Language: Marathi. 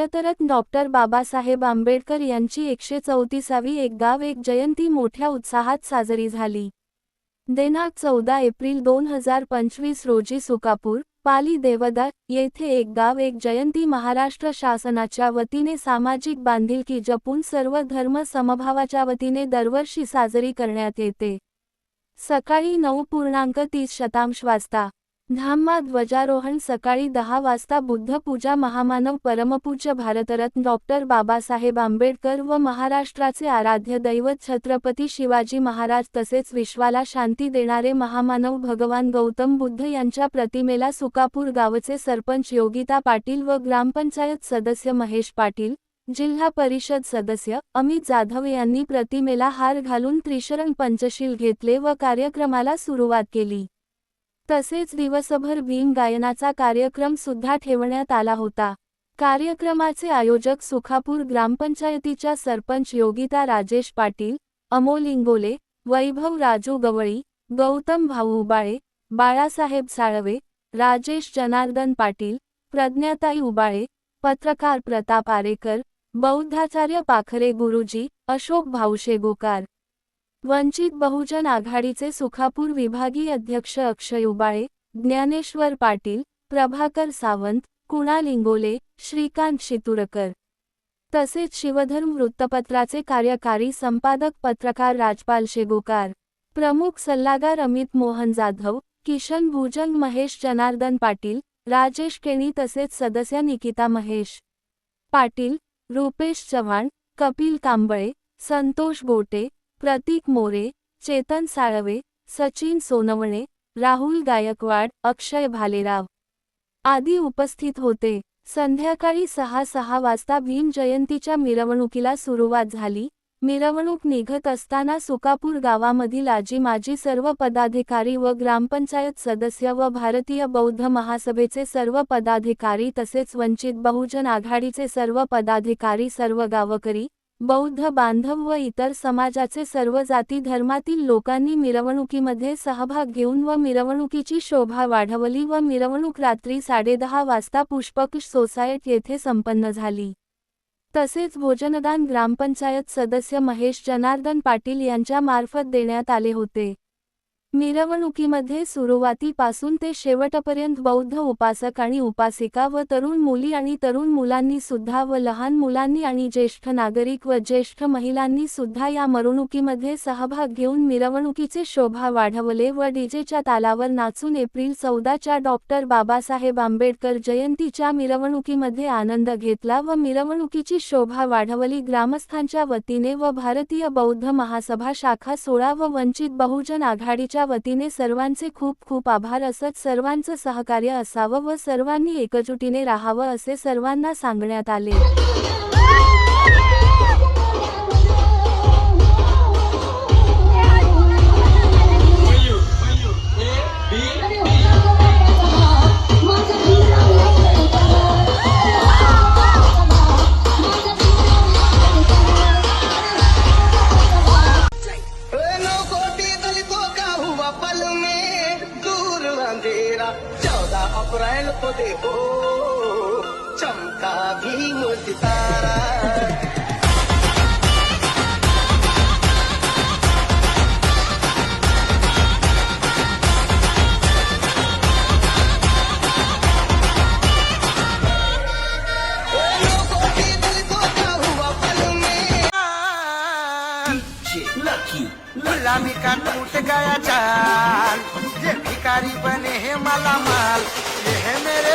भारतरत्न डॉक्टर बाबासाहेब आंबेडकर यांची एकशे चौतीसावी एक गाव एक जयंती मोठ्या उत्साहात साजरी झाली. दिनांक चौदा एप्रिल दोन हजार पंचवीस रोजी सुकापूर पाली देवदा येथे एक गाव एक जयंती महाराष्ट्र शासनाच्या वतीने सामाजिक बांधिलकी जपून सर्व धर्म समभावाच्या वतीने दरवर्षी साजरी करण्यात येते. सकाळी नऊ पूर्णांक तीस शतांश वाजता धाममा ध्वजारोहण सकाळी दहा वाजता बुद्धपूजा महामानव परमपूज्य भारतरत्न डॉक्टर बाबासाहेब आंबेडकर व महाराष्ट्राचे आराध्य दैवत छत्रपती शिवाजी महाराज तसेच विश्वाला शांती देणारे महामानव भगवान गौतम बुद्ध यांच्या प्रतिमेला सुकापूर गावचे सरपंच योगिता पाटील व ग्रामपंचायत सदस्य महेश पाटील जिल्हा परिषद सदस्य अमित जाधव यांनी प्रतिमेला हार घालून त्रिशरण पंचशील घेतले व कार्यक्रमाला सुरुवात केली. तसेच दिवसभर भीम गायनाचा कार्यक्रम सुद्धा ठेवण्यात आला होता. कार्यक्रमाचे आयोजक सुखापूर ग्रामपंचायतीच्या सरपंच योगिता राजेश पाटील अमोल इंगोले वैभव राजू गवळी गौतम भाऊ उबाळे बाळासाहेब साळवे राजेश जनार्दन पाटील प्रज्ञाताई उबाळे पत्रकार प्रताप आरेकर बौद्धाचार्य पाखरे गुरुजी अशोक भाऊशे गोकार वंचित बहुजन आघाडीचे सुखापूर विभागीय अध्यक्ष अक्षय उबाळे ज्ञानेश्वर पाटील प्रभाकर सावंत कुणाल इंगोले श्रीकांत शितुरकर. तसेच शिवधर्म वृत्तपत्राचे कार्यकारी संपादक पत्रकार राजपाल शेगोकार. प्रमुख सल्लागार अमित मोहन जाधव किशन भुजंग महेश जनार्दन पाटील राजेश केणी तसेच सदस्य निकिता महेश. पाटील रुपेश चव्हाण कपिल कांबळे संतोष गोटे प्रतीक मोरे चेतन साळवे सचिन सोनवणे राहुल गायकवाड अक्षय भालेराव आदी उपस्थित होते. संध्याकाळी सहा सहा वाजता भीम जयंतीच्या मिरवणुकीला सुरुवात झाली. मिरवणूक निघत असताना सुकापूर गावामधील आजी माजी सर्व पदाधिकारी व ग्रामपंचायत सदस्य व भारतीय बौद्ध महासभेचे सर्व पदाधिकारी तसेच वंचित बहुजन आघाडीचे सर्व पदाधिकारी सर्व गावकरी बौद्ध बांधव व इतर समाजाचे सर्व जाती धर्मातील लोकांनी मिरवणुकीमध्ये सहभाग घेऊन व मिरवणुकीची शोभा वाढवली व मिरवणूक रात्री साडेदहा वाजता पुष्पक सोसायट येथे संपन्न झाली. तसेच भोजनदान ग्रामपंचायत सदस्य महेश जनार्दन पाटील यांच्या मार्फत देण्यात आले होते. मिरवणुकीमध्ये सुरुवातीपासून ते शेवटपर्यंत बौद्ध उपासक आणि उपासिका व तरुण मुली आणि तरुण मुलांनी सुद्धा व लहान मुलांनी आणि ज्येष्ठ नागरिक व ज्येष्ठ महिलांनी सुद्धा या मिरवणुकीमध्ये सहभाग घेऊन मिरवणुकीचे शोभा वाढवले व डीजेच्या तालावर नाचून एप्रिल चौदाच्या डॉक्टर बाबासाहेब आंबेडकर जयंतीच्या मिरवणुकीमध्ये आनंद घेतला व मिरवणुकीची शोभा वाढवली. ग्रामस्थांच्या वतीने व भारतीय बौद्ध महासभा शाखा सोळा व वंचित बहुजन आघाडीच्या वतीने सर्वांचे खूप खूप आभार. असत सर्वांचं सहकार्य असावं व सर्वांनी एकजुटीने राहावं असे सर्वांना सांगण्यात आले. चौदह अप्रैल को देखो। चमका भीम सितारा नौ कोटि का में टूट गया चाल ये भिकारी बने है माला माल. ये ये है मेरे